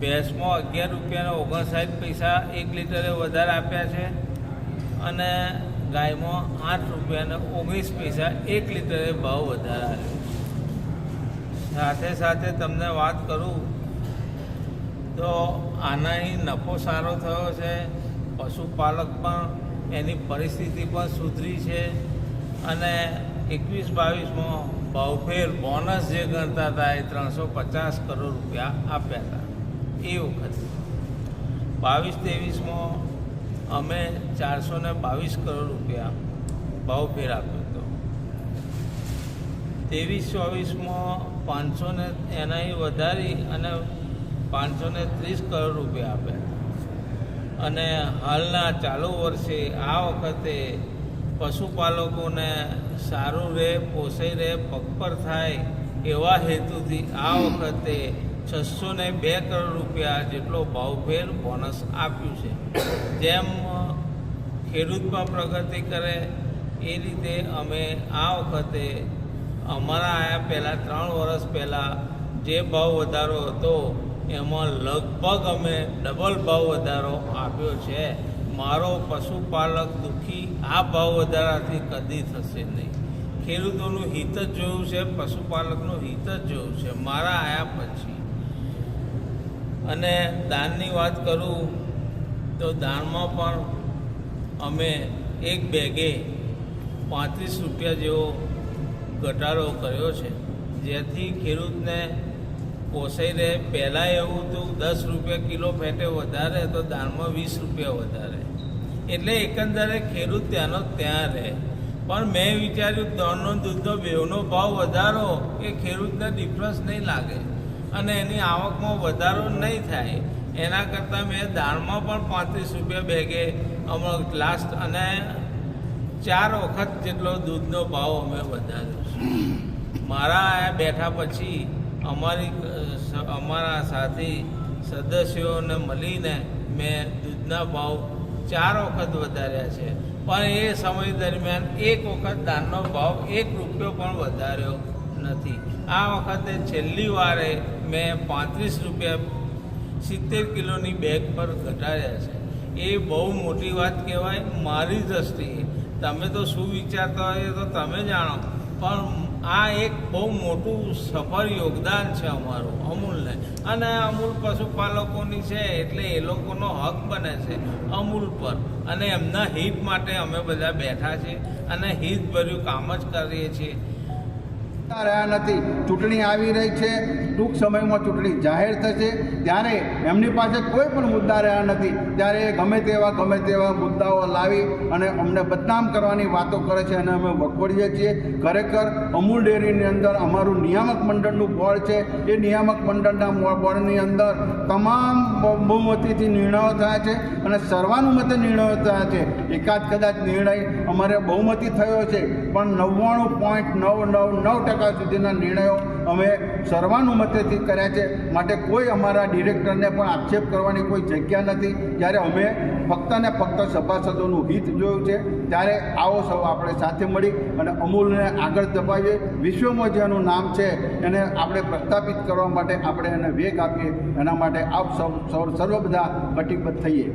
ભેંસમાં અગિયાર રૂપિયાને ઓગણસાઠ પૈસા એક લીટરે વધારે આપ્યા છે અને ગાયમાં આઠ રૂપિયાને ઓગણીસ પૈસા એક લીટરે ભાવ વધારે આવ્યો સાથે સાથે તમને વાત કરું તો આનાથી નફો સારો થયો છે, પશુપાલક પણ એની પરિસ્થિતિ પણ સુધરી છે અને એકવીસ બાવીસમાં ભાવફેર બોનસ જે ગણતા હતા એ ત્રણસો પચાસ કરોડ રૂપિયા આપ્યા હતા. એ વખતે. બાવીસ ત્રેવીસમાં અમે ચારસો ને બાવીસ કરોડ રૂપિયા ભાવફેર આપ્યો હતો. ત્રેવીસ ચોવીસમાં પાંચસો ને એનાથી વધારી અને પાંચસો ને ત્રીસ કરોડ રૂપિયા આપ્યા. અને હાલના ચાલુ વર્ષે આ વખતે પશુપાલકોને સારું રહે પોસાઈ રહે પગપર થાય એવા હેતુથી આ વખતે છસો ને બે કરોડ રૂપિયા જેટલો ભાવભેર બોનસ આપ્યું છે. જેમ ખેડૂતમાં પ્રગતિ કરે, એ રીતે અમે આ વખતે અમારા આયા પહેલાં, ત્રણ વર્ષ પહેલાં જે ભાવ વધારો હતો, એમાં લગભગ અમે ડબલ ભાવ વધારો આપ્યો છે. મારો પશુપાલક દુઃખી આ ભાવ વધારાથી કદી થશે નહીં. ખેડૂતોનું હિત જ જોયું છે, પશુપાલકનું હિત જ જોયું છે. મારા આયા પછી અને દાનની વાત કરું તો દાનમાં પણ અમે એક બેગે પાંત્રીસ રૂપિયા જેવો ઘટાડો કર્યો છે. જેથી ખેડૂતને પોસાઈ રહે પહેલાં એવું હતું, દસ રૂપિયા કિલો ફેટે વધારે તો દાળમાં વીસ રૂપિયા વધારે. એટલે એકંદરે ખેડૂત ત્યાંનો ત્યાં રહે. પણ મેં વિચાર્યું દળનો દૂધનો બેવનો ભાવ વધારો એ ખેડૂતને ડિફરન્સ નહીં લાગે. અને એની આવકમાં વધારો નહીં થાય. એના કરતાં મેં દાળમાં પણ પાંત્રીસ રૂપિયા બેગે હમણાં લાસ્ટ અને ચાર વખત જેટલો દૂધનો ભાવ અમે વધાર્યો છે. મારા આ બેઠા પછી અમારી, અમારા સાથી સદસ્યોને મળીને મેં દૂધના ભાવ ચાર વખત વધાર્યા છે. પણ એ સમય દરમિયાન એક વખત દાનનો ભાવ એક રૂપિયો પણ વધાર્યો નથી. આ વખતે છેલ્લી વારે મેં પાંત્રીસ રૂપિયા સિત્તેર કિલોની બેગ પર ઘટાડ્યા છે. એ બહુ મોટી વાત કહેવાય, મારી દ્રષ્ટિએ. તમે તો શું વિચારતા હોય તો તમે જાણો. પણ આ એક બહુ મોટું સફળ યોગદાન છે અમારું, અમૂલને. અને અમૂલ પશુપાલકોની છે, એટલે એ લોકોનો હક બને છે અમૂલ પર. અને એમના હિત માટે અમે બધા બેઠા છીએ અને હિતભર્યું કામ જ કરીએ છીએ. રહ્યા નથી. ચૂંટણી આવી રહી છે. ટૂંક સમયમાં ચૂંટણી જાહેર થશે. ત્યારે એમની પાસે કોઈ પણ મુદ્દા રહ્યા નથી. ત્યારે ગમે તેવા ગમે તેવા મુદ્દાઓ લાવી અને અમને બદનામ કરવાની વાતો કરે છે અને અમે વખોડીએ છીએ. ખરેખર અમૂલ ડેરીની અંદર અમારું નિયામક મંડળનું બોર્ડ છે. એ નિયામક મંડળના બોર્ડની અંદર તમામ બહુમતીથી નિર્ણયો થયા છે અને સર્વાનુમતે નિર્ણયો થયા છે. એકાદ કદાચ નિર્ણય અમારે બહુમતી થયો છે, પણ નવ્વાણું પોઈન્ટ નવ નવ નવ ટકા સુધીના નિર્ણયો અમે સર્વાનુમતેથી કર્યા છે. માટે કોઈ અમારા ડિરેક્ટરને પણ આક્ષેપ કરવાની કોઈ જગ્યા નથી. જ્યારે અમે ફક્ત ને ફક્ત સભાસદોનું હિત જોયું છે, ત્યારે આવો સૌ આપણે સાથે મળી અને અમૂલને આગળ દબાવીએ વિશ્વમાં જેનું નામ છે, એને આપણે પ્રસ્થાપિત કરવા માટે આપણે એને વેગ આપીએ. એના માટે આપ સૌ સૌ સર્વ બધા કટિબદ્ધ થઈએ.